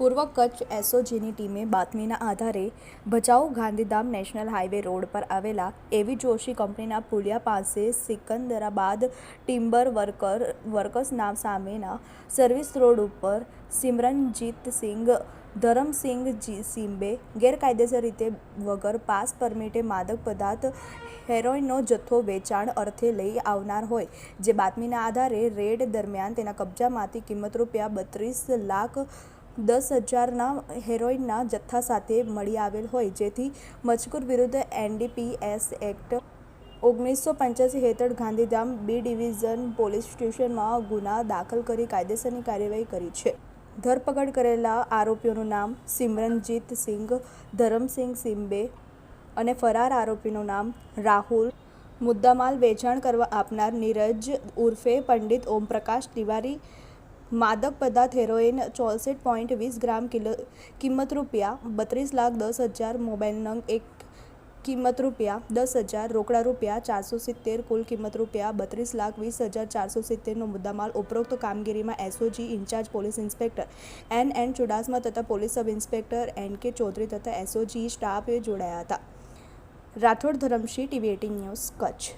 પૂર્વ કચ્છ એસઓજીની ટીમે બાતમીના આધારે Bhachau Gandhidham national highway road પર આવેલા એવી જોશી કંપનીના પુલિયા પાસે સિકંદરાબાદ ટિમ્બર વર્કર, વર્કર્સ નામ સામેના સર્વિસ રોડ ઉપર સિમરનજીત સિંઘ, ધરમસિંઘ જી સિંબે ગેરકાયદેસર રીતે વગર પાસ પરમિટે માદક પદાર્થ હેરોઇનનો જથ્થો વેચાણ અર્થે લઈ આવનાર હોય. જે બાતમીના આધારે રેડ દરમિયાન તેના કબજામાંથી કિંમત રૂપિયા બત્રીસ લાખ દસ હજારના હેરોઇનના જથ્થા સાથે મળી આવેલ હોય. જેથી મજકૂર વિરુદ્ધ એનડીપીએસ એક્ટ ઓગણીસો પંચ્યાસી હેઠળ ગાંધીધામ બી ડિવિઝન પોલીસ સ્ટેશનમાં ગુના દાખલ કરી કાયદેસરની કાર્યવાહી કરી છે. ધરપકડ કરેલા આરોપીઓનું નામ સિમરનજીત સિંઘ ધરમસિંઘ સિંબે અને ફરાર આરોપીનું નામ રાહુલ. મુદ્દામાલ વેચાણ કરવા આપનાર નીરજ ઉર્ફે પંડિત ઓમપ્રકાશ તિવારી માદક પદાર્થ હેરોઇન ચોસઠ પોઈન્ટ વીસ ગ્રામ કિલો કિંમત રૂપિયા બત્રીસ લાખ દસ હજાર મોબાઈલ નંગ એક કિંમત રૂપિયા દસ હજાર રોકડા રૂપિયા ચારસો સિત્તેર કુલ કિંમત રૂપિયા બત્રીસ લાખ વીસ હજાર ચારસો સિત્તેરનો મુદ્દામાલ ઉપરોક્ત કામગીરીમાં SOG, in-charge police inspector N N Chudasama તથા પોલીસ સબ ઇન્સ્પેક્ટર એન કે ચૌધરી તથા એસઓજી, સ્ટાફે જોડાયા હતા. Rathod, Dharamshi, TV eighteen news, Kutch.